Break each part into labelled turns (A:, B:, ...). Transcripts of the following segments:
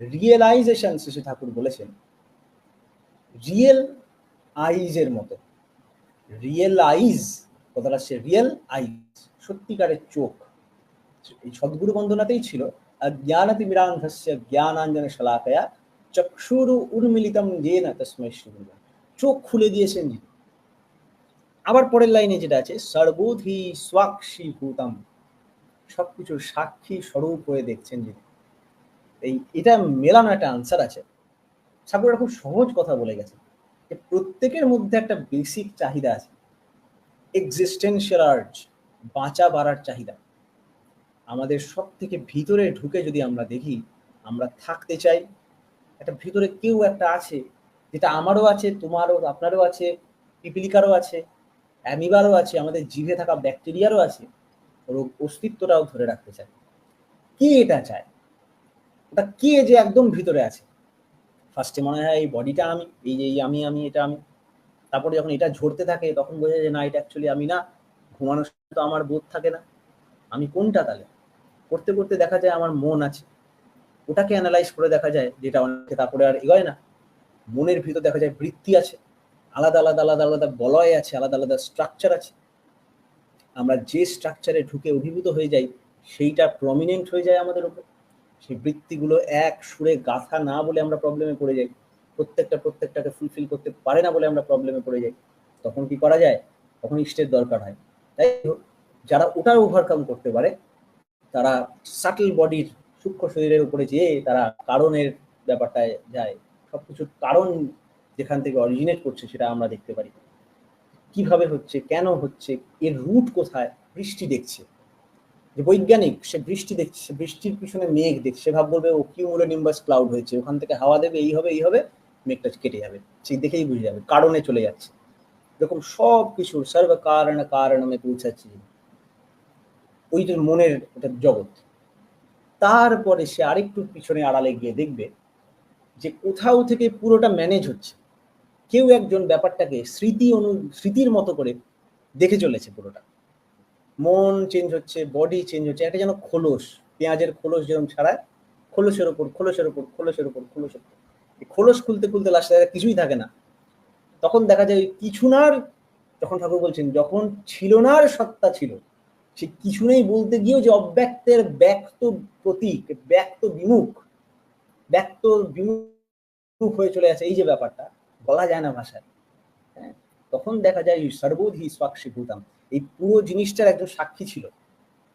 A: Realisation Shri Thakur বলেছেন real আইজের মতো real আইজ কথাটা সে রিয়েল আইজ সত্যিকারের চোখ। এই সদ্গুরু বন্দনাতেই ছিল জ্ঞানতি মিরাঙ্গস্য জ্ঞানাঞ্জন শলাকয়া চক্ষুরু উন্মিলিতম জেন তস্মৈ শ্রী চোখ খুলে দিয়েছেন যিনি। আবার পরের লাইনে যেটা আছে, সর্বোধি স্বাক্ষী ভূতম সবকিছুর সাক্ষী স্বরূপ হয়ে দেখছেন যিনি। এই, এটা মেলানো একটা আনসার আছে। ঠাকুররা খুব সহজ কথা বলে গেছে। যে প্রত্যেকের মধ্যে একটা বেসিক চাহিদা আছে। এক্সিস্টেন্সিয়াল আর্জ বাঁচা বাড়ার চাহিদা। আমাদের সব থেকে ভিতরে ঢুকে যদি আমরা দেখি, আমরা থাকতে চাই, একটা ভিতরে কেউ একটা আছে, যেটা আমারও আছে, তোমারও, আপনারও আছে, পিপিলিকারও আছে, অ্যামিবারও আছে, আমাদের জিভে থাকা ব্যাকটেরিয়ারও আছে, ওর অস্তিত্বটাও ধরে রাখতে চায় কে এটা চায়? ওটা কে যে একদম ভিতরে আছে? ফার্স্টে মনে হয় এই বডিটা আমি, এই যে আমি আমি, এটা আমি। তারপরে যখন এটা ঝরতে থাকে, তখন বোঝা যায় যে না, এটা অ্যাকচুয়ালি আমি না। ঘুমানোর সময় তো আমার বোধ থাকে না। আমি কোনটা তাহলে? করতে করতে দেখা যায় আমার মন আছে। ওটাকে অ্যানালাইজ করে দেখা যায় যেটা অনেকে তারপরে আর এগোয় না। মনের ভিতর দেখা যায় বৃত্তি আছে। আলাদা আলাদা আলাদা আলাদা বলয় আছে, আলাদা আলাদা স্ট্রাকচার আছে। আমরা যে স্ট্রাকচারে ঢুকে অভিভূত হয়ে যাই, সেইটা প্রমিনেন্ট হয়ে যায় আমাদের উপর। সেই বৃত্তিগুলো এক সুরে গাথা না বলে আমরা প্রবলেমে পড়ে যাই। প্রত্যেকটা প্রত্যেকটাকে ফুলফিল করতে পারে না বলে আমরা প্রবলেমে পড়ে যাই। তখন কি করা যায়? তখন ইষ্টের দরকার হয়। তাই যারা ওটা ওভারকাম করতে পারে, তারা সাটল বডির সূক্ষ্ম শরীরের উপরে যেয়ে তারা কারণের ব্যাপারটায় যায়। সবকিছুর কারণ যেখান থেকে অরিজিনেট করছে সেটা আমরা দেখতে পারি। কীভাবে হচ্ছে? কেন হচ্ছে? এর রুট কোথায়? বৃষ্টি দেখছে। যে বৈজ্ঞানিক, সে বৃষ্টি দেখছে সে বৃষ্টির পিছনে মেঘ দেখছে সে ভাব বলবে, ও কিউমুলো নিম্বাস ক্লাউড হয়েছে, ওখান থেকে হাওয়া দেবে, এই হবে এই হবে, মেঘটা কেটে যাবে। সেই দেখেই বুঝে যাবে, কারণে চলে যাচ্ছে। এরকম সব কিছুর সর্ব কারণ কারণ আমি পৌঁছাচ্ছি। ওই যে মনের একটা জগৎ। তারপরে সে আরেকটু পিছনে আড়ালে গিয়ে দেখবে যে কোথাও থেকে পুরোটা ম্যানেজ হচ্ছে। কেউ একজন ব্যাপারটাকে স্মৃতি অনু, স্মৃতির মতো করে দেখে চলেছে পুরোটা। মন চেঞ্জ হচ্ছে বডি চেঞ্জ হচ্ছে, একটা যেন খোলস, পেঁয়াজের খোলস যেরকম ছাড়ায়, খোলসের ওপর খোলসের ওপর খোলসের ওপর খোলসের ওপর খোলস খুলতে খুলতে লাস্টে কিছুই থাকে না। তখন দেখা যায় কিছু নার যখন ঠাকুর বলছেন, যখন ছিল নার সত্তা ছিল, সে কিছু নেই বলতে গিয়েও যে অব্যক্তের ব্যক্ত প্রতীক, ব্যক্ত বিমুখ ব্যক্ত বিমুখ হয়ে চলে আসে, এই যে ব্যাপারটা, বলা যায় না ভাষায়। হ্যাঁ তখন দেখা যায় সর্বোধি স্বাক্ষী ভূতাম এই পুরো জিনিসটার একজন সাক্ষী ছিল,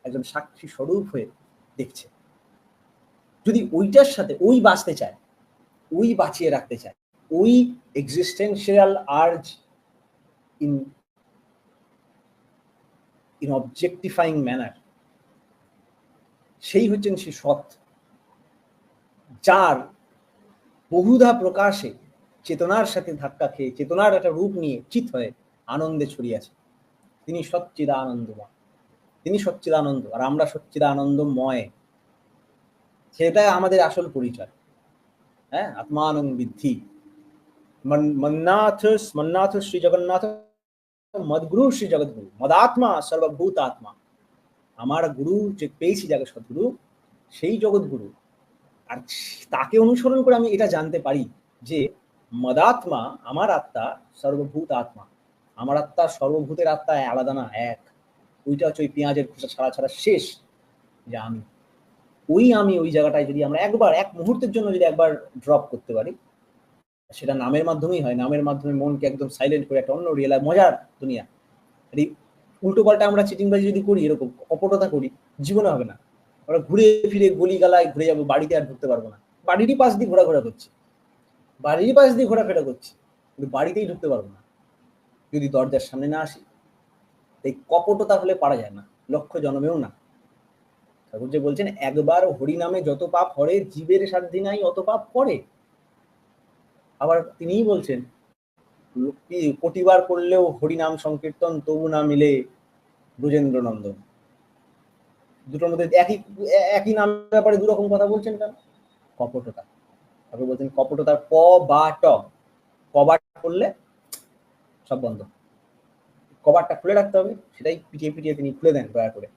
A: একজন সাক্ষী স্বরূপ হয়ে দেখছে। যদি ওইটার সাথে, ওই বাঁচতে চায়, ওই বাঁচিয়ে রাখতে চায়, ওই existential urge in in objectifying manner সেই হচ্ছেন সে সৎ, যার বহুধা প্রকাশে চেতনার সাথে ধাক্কা খেয়ে, চেতনার একটা রূপ নিয়ে চিত হয়ে আনন্দে ছড়িয়েছে তিনি সচ্চিদা আনন্দময় তিনি সচ্চিদানন্দ, আর আমরা সচ্চিদানন্দময়। সেটাই আমাদের আসল পরিচয়। হ্যাঁ আত্মানন্দ বৃদ্ধি। মন্নাথ মন্নাথ শ্রী জগন্নাথ, মদগুরু শ্রী জগৎগুরু মদাত্মা সর্বভূত আত্মা আমার গুরু যে পেয়েছি যাকে সদ্গুরু, সেই জগৎগুরু আর তাকে অনুসরণ করে আমি এটা জানতে পারি যে মদাত্মা আমার আত্মা সর্বভূত আত্মা আমার আত্মা সর্বভূতের আত্মা আলাদা না, এক। ওইটা হচ্ছে ওই পেঁয়াজের খোসা ছাড়া ছাড়া শেষ যে আমি। ওই আমি ওই জায়গাটায় যদি আমরা একবার, এক মুহূর্তের জন্য যদি একবার ড্রপ করতে পারি, সেটা নামের মাধ্যমেই হয়। নামের মাধ্যমে মনকে একদম সাইলেন্ট করে একটা অন্য রিয়েলায় মজার দুনিয়া। উল্টো পাল্টা আমরা চিটিংবাজি যদি করি, এরকম অপটতা করি, জীবনে হবে না। আমরা ঘুরে ফিরে গলি গালায় ঘুরে যাব, বাড়িতে আর ঢুকতে পারব না। বাড়িরই পাশ দিয়ে ঘোরাঘোরা করছি। বাড়িরই পাশ দিয়ে ঘোরাফেরা করছি, কিন্তু বাড়িতেই ঢুকতে পারব না। যদি দরজার সামনে না আসি এই কপটতা হলে পারা যায় না লক্ষ্য জন্মেও না। ঠাকুর যে বলছেন, একবার হরি নামে যত পাপ হরে, জীবের সাধ্যি নাই অত পাপ করে। আবার তিনিই বলছেন কোটিবার করলেও হরিনাম সংকীর্তন তবু না মিলে ব্রজেন্দ্র নন্দন দুটোর মধ্যে একই একই নাম ব্যাপারে দু রকম কথা বলছেন কেন? কপটতা। ঠাকুর বলছেন, কপটতার ক বা ট কবার করলে সব বন্ধ। কভারটা খুলে রাখতে হবে, সেটাই পিটিয়ে পিটিয়ে তিনি খুলে দেন দয়া করে।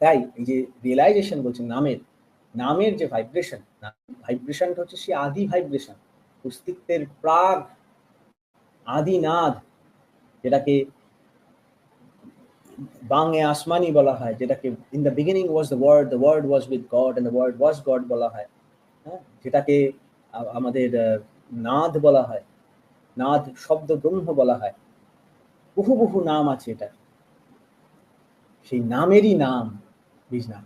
A: তাই এই যে রিয়েলাইজেশন বলছেন নামের নামের যে ভাইব্রেশন ভাইব্রেশনটা হচ্ছে সেই আদি ভাইব্রেশন অস্তিত্বের প্রাগ, আদি নাদ, যেটাকে বাংয়ে আসমানি বলা হয়, যেটাকে in the beginning was the word the word was with God and the word was God বলা হয়। হ্যাঁ যেটাকে আমাদের নাদ বলা হয়। নাদ, শব্দ ব্রহ্ম বলা হয়। বহু বহু নাম আছে এটা সেই নামেরই নাম বীজ নাম